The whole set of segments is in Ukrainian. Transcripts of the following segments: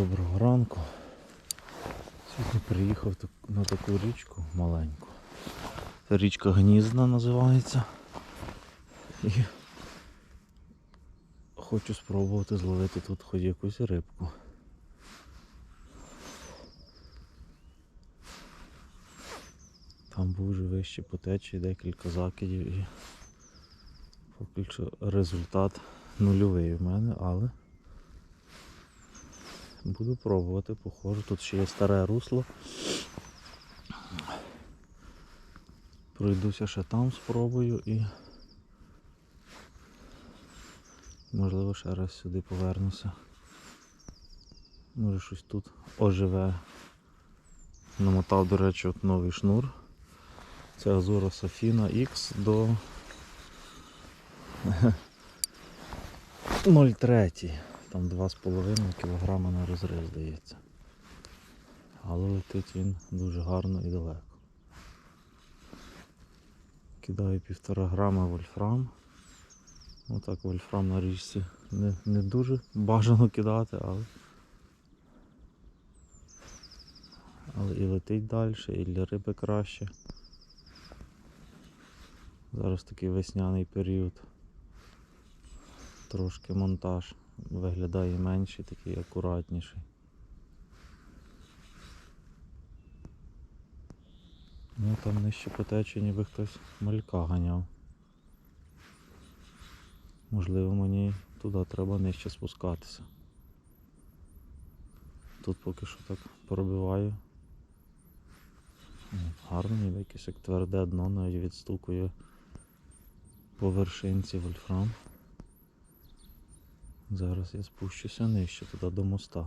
Доброго ранку. Сьогодні приїхав на таку річку маленьку. Це річка Гнізна називається. І хочу спробувати зловити тут хоч якусь рибку. Там був вже вище по течії декілька закидів і поки що результат нульовий в мене, але Буду пробувати, похоже. Тут ще є старе русло. Пройдуся ще там, спробую і можливо ще раз сюди повернуся. Може щось тут оживе. Намотав, до речі, от новий шнур. Це Азура Софіна X до 0,3. Там 2,5 кг на розрив здається. Але летить він дуже гарно і далеко. Кидаю півтора грама вольфрам. Отак вольфрам на річці не, не дуже бажано кидати, але. Але і летить далі, і для риби краще. Зараз такий весняний період. Трошки монтаж виглядає менший, такий акуратніший. Ну там нижче по течії ніби хтось малька ганяв. Можливо мені туди треба нижче спускатися. Тут поки що так пробиваю. Гарно, ніби якесь як тверде дно, навіть відстукує по вершинці вольфрам. Зараз я спущуся нижче туди до моста.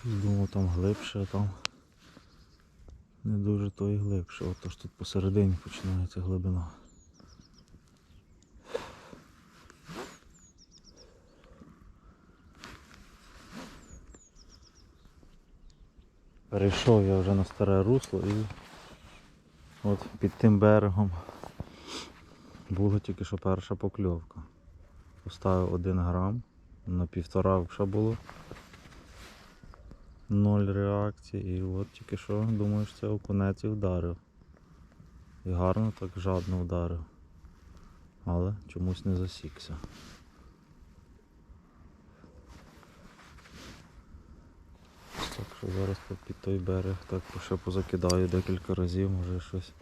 Щось думав там глибше, а там не дуже то і глибше. Отож тут посередині починається глибина. Перейшов я вже на старе русло і от під тим берегом була тільки що перша покльовка. Поставив 1 грам, на півтора вже було ноль реакції і от тільки що думаю, що це окунець і вдарив. І гарно так жадно вдарив. Але чомусь не засікся. Так що зараз під той берег так ще позакидаю декілька разів, може щось.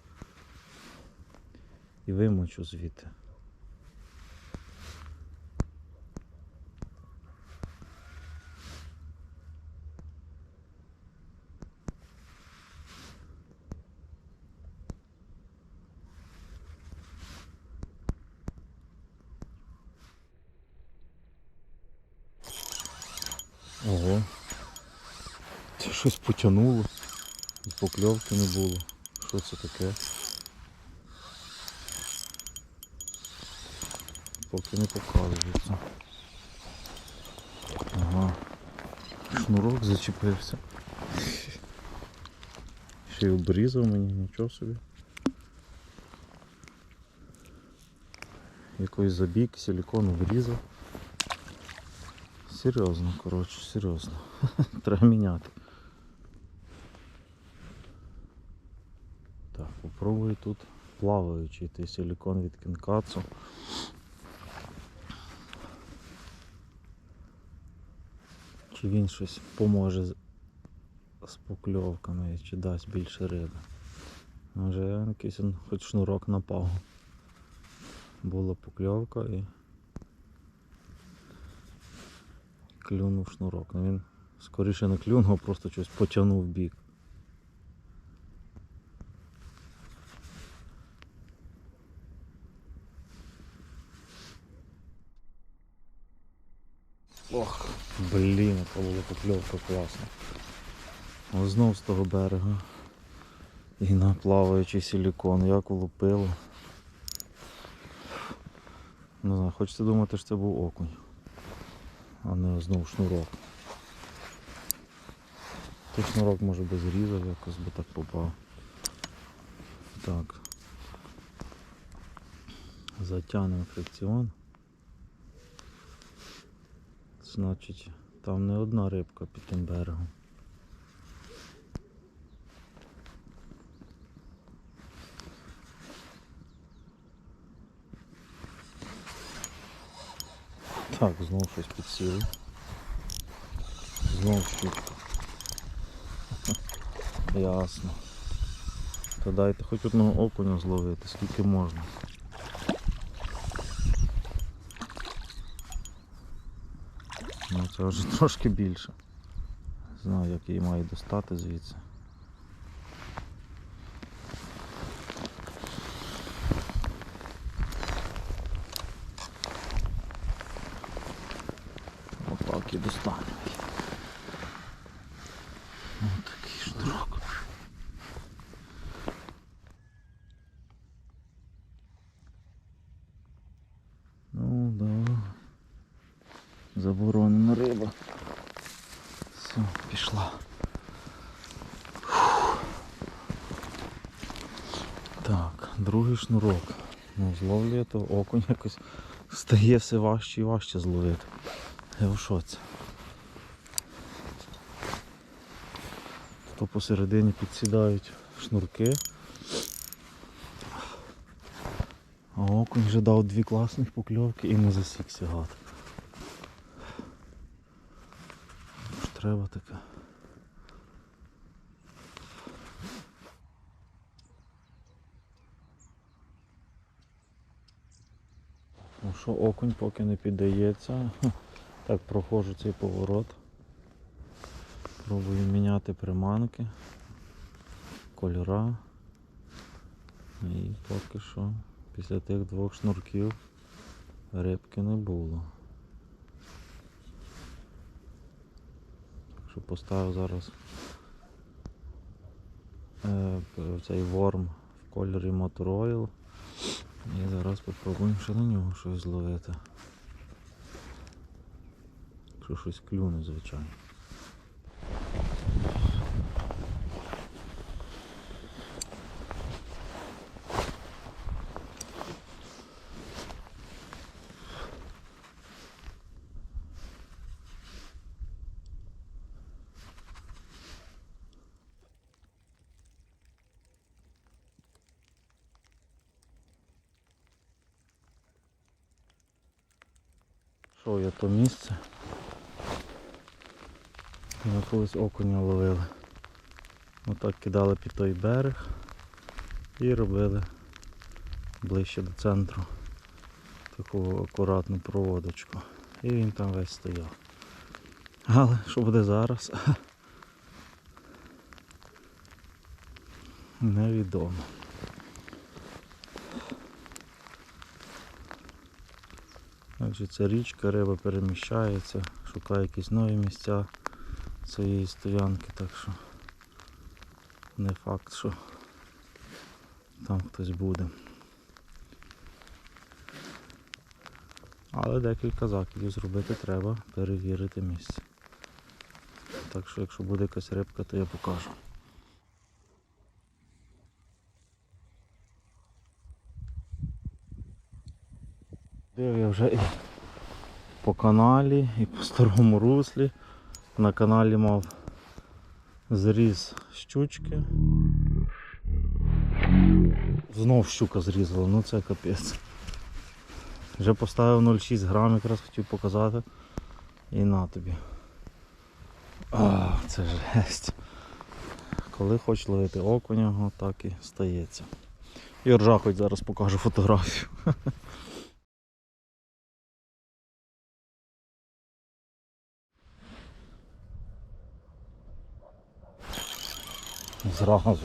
І вимочу звідти. Ого. Щось потягнуло. Покльовки не було. Що це таке? Поки не показується. Ага. Шнурок зачепився. Ще й обрізав мені, нічого собі. Якийсь забіг, силикон обрізав. Серйозно, коротше, серйозно. Треба міняти. Попробую тут плаваючий той силикон від Кінкацу. Чи він щось поможе з, покльовками, чи дасть більше риби. Може якийсь хоч шнурок напав. Була покльовка і клюнув шнурок. Ну він скоріше не клюнув, а просто щось потягнув в бік. Ох, блін, яка була покльовка класна. Ось знов з того берега. І на плаваючий силікон, як влупило. Не знаю, хочеться думати, що це був окунь, а не знов шнурок. Той шнурок може би зрізав, якось би так попав. Так. Затягнемо фрикціон. Значить, там не одна рибка під тим берегом. Так, знову щось підсіло. Знову щука. Ясно. То дайте хоч одного окуня зловити, скільки можна. Ну це вже трошки більше. Знаю, як її маю достати звідси. Отак і достанемо. її. Ось такий шнурок. Ну да. Заборонена риба. Все, пішла. Фух. Так, другий шнурок. Ну, зловлює, то окунь якось стає все важче і важче зловити. Я в шоці. То посередині підсідають шнурки. А окунь вже дав дві класних покльовки і не засікся гад. Треба таке. Ну що, окунь поки не піддається. Так, проходжу цей поворот. Пробую міняти приманки, кольора. І поки що після тих двох шнурків рибки не було. Що поставив зараз е, цей ворм в кольорі Motor Oil. І зараз попробуємо ще на нього щось зловити. Якщо щось клюне, звичайно. Що я то місце? Ми колись окуня ловили. Отак кидали під той берег і робили ближче до центру таку акуратну проводочку. І він там весь стояв. Але що буде зараз? Невідомо. Ця річка, риба переміщається, шукає якісь нові місця своєї стоянки, так що не факт, що там хтось буде. Але декілька закидів зробити треба, перевірити місце. Так що якщо буде якась рибка, то я покажу. Див я вже і по каналі, і по старому руслі. На каналі мав зріз щучки. Знов щука зрізала, ну це капець. Вже поставив 0,6 грам, якраз хотів показати. І на тобі. А, це жесть. Коли хочеш ловити окуня, так і стається. І ржа хоч зараз покажу фотографію. Зразу.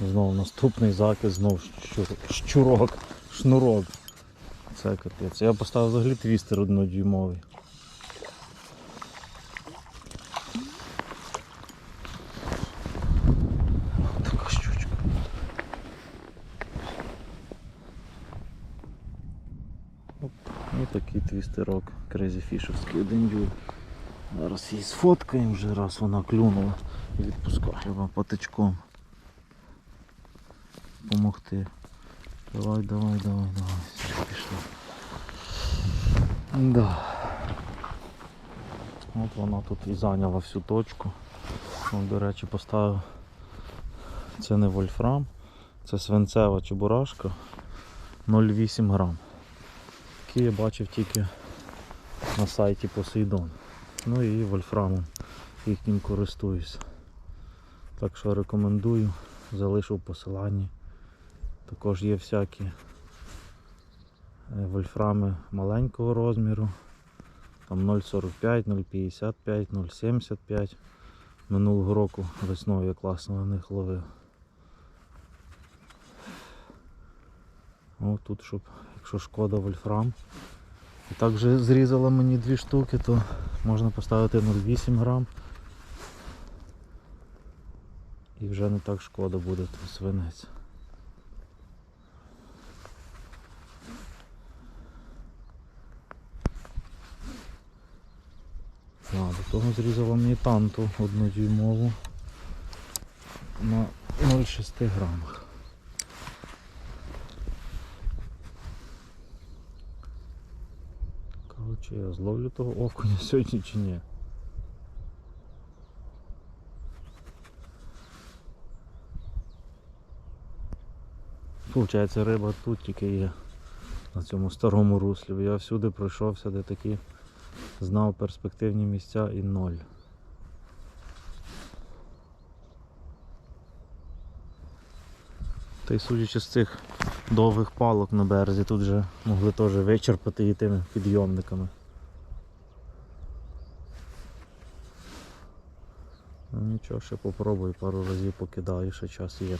Знову наступний закид, знов щурок, шнурок. Це капець. Я поставив взагалі твістер однодюймовий. Такий твістерок. Crazy фішерський один дюйм. Зараз її сфоткаємо вже раз вона клюнула і відпускаємо патичком. Помогти. Давай, давай, давай, давай. Все, пішла. Да. От вона тут і зайняла всю точку. От, до речі, поставив. Це не вольфрам, це свинцева чебурашка 0,8 грам. Який я бачив тільки на сайті Посейдон. Ну і вольфрамом їхнім користуюсь. Так що рекомендую, залишу в посиланні. Також є всякі е, вольфрами маленького розміру. Там 0,45, 0,55, 0,75. Минулого року весною я класно на них ловив. О, тут, щоб, якщо шкода вольфрам. І так вже зрізала мені дві штуки, то можна поставити 0,8 грам. І вже не так шкода буде тут свинець. А, до того зрізала мені танту однодюймову на 0,6 грамах. Коротше, я зловлю того окуня сьогодні чи ні. Получається риба тут тільки є на цьому старому руслі. Я всюди пройшовся, де такі знав перспективні місця і ноль. Та й судячи з цих довгих палок на березі, тут вже могли теж вичерпати і тими підйомниками. Ну нічого, ще попробую пару разів покидаю, ще час є.